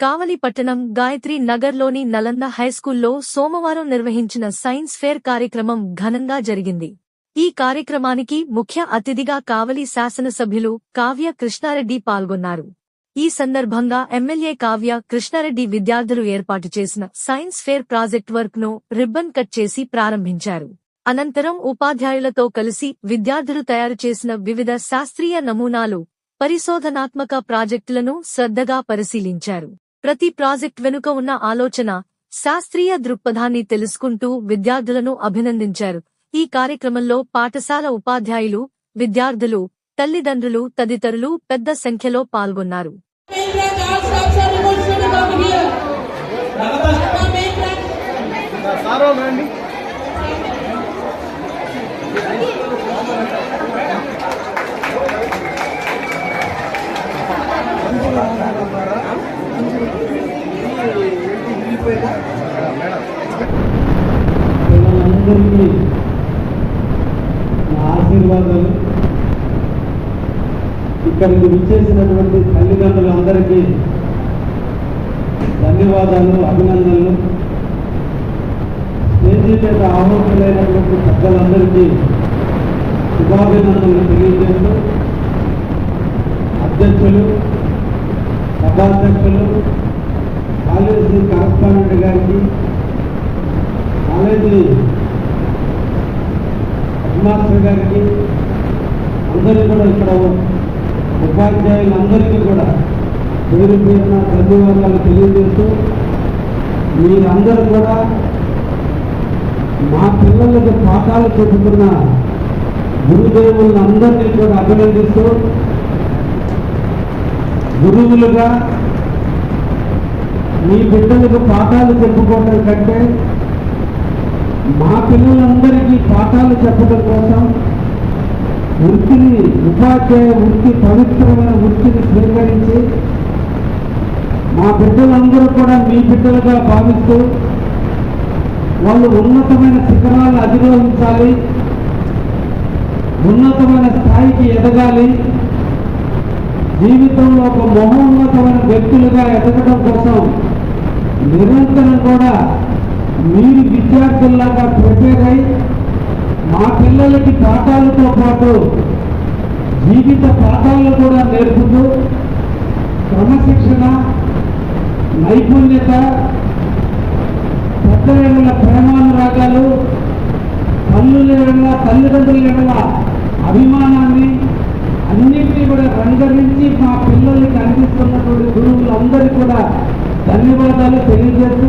కావలి పట్టణం గాయత్రి నగర్లోని నలంద హైస్కూల్లో సోమవారం నిర్వహించిన సైన్స్ ఫేర్ కార్యక్రమం ఘనంగా జరిగింది. ఈ కార్యక్రమానికి ముఖ్య అతిథిగా కావలి శాసనసభ్యులు కావ్య కృష్ణారెడ్డి పాల్గొన్నారు. ఈ సందర్భంగా ఎమ్మెల్యే కావ్య కృష్ణారెడ్డి విద్యార్థులు ఏర్పాటు చేసిన సైన్స్ ఫేర్ ప్రాజెక్ట్ వర్క్ను రిబ్బన్ కట్ చేసి ప్రారంభించారు. అనంతరం ఉపాధ్యాయులతో కలిసి విద్యార్థులు తయారు చేసిన వివిధ శాస్త్రీయ నమూనాలు పరిశోధనాత్మక ప్రాజెక్టులను శ్రద్ధగా పరిశీలించారు. ప్రతి ప్రాజెక్ట్ వెనుక ఉన్న ఆలోచన శాస్త్రీయ దృక్పథాన్ని తెలుసుకుంటూ విద్యార్థులను అభినందించారు. ఈ కార్యక్రమంలో పాఠశాల ఉపాధ్యాయులు విద్యార్థులు తల్లిదండ్రులు తదితరులు పెద్ద సంఖ్యలో పాల్గొన్నారు. అందరికీ నా ఆశీర్వాదాలు. ఇక్కడికి విచ్చేసినటువంటి తల్లిదండ్రులందరికీ ధన్యవాదాలు అభినందనలు. స్టేజీ మీద ఆహుతులైనటువంటి పెద్దలందరికీ శుభాభినందనలు తెలియజేస్తూ అధ్యక్షులు సభాధ్యక్షులు కాలేజీ కరస్పాండెంట్ గారికి కాలేజీ మాస్టర్ గారికి అందరూ కూడా ఇక్కడ ఉపాధ్యాయులందరికీ కూడా పేరు పేరున ధన్యవాదాలు తెలియజేస్తూ మీరందరూ కూడా మా పిల్లలకు పాఠాలు చెబుతున్న గురుదేవులందరినీ కూడా అభినందిస్తూ గురువులుగా మీ బిడ్డలకు పాఠాలు చెప్పుకోవడం కంటే మా పిల్లలందరికీ పాఠాలు చెప్పడం కోసం వృత్తిని ఉపాధ్యాయ వృత్తి పవిత్రమైన వృత్తిని స్వీకరించి మా బిడ్డలందరూ కూడా మీ బిడ్డలుగా భావిస్తూ వాళ్ళు ఉన్నతమైన శిఖరాలు అధిరోహించాలి ఉన్నతమైన స్థాయికి ఎదగాలి జీవితంలో ఒక మహోన్నతమైన వ్యక్తులుగా ఎదగడం కోసం నిరంతరం కూడా మీరు విద్యార్థుల్లాగా ప్రిపేర్ అయి మా పిల్లలకి పాఠాలతో పాటు జీవిత పాఠాలను కూడా నేర్పుతూ క్రమశిక్షణ నైపుణ్యత పెద్దల ప్రేమానురాగాలు తల్లుల ఎడల తల్లిదండ్రుల ఎడల అభిమానాన్ని అన్నింటినీ కూడా రంగరించి మా పిల్లలకి అందిస్తున్నటువంటి గురువులందరికీ కూడా ధన్యవాదాలు తెలియజేస్తూ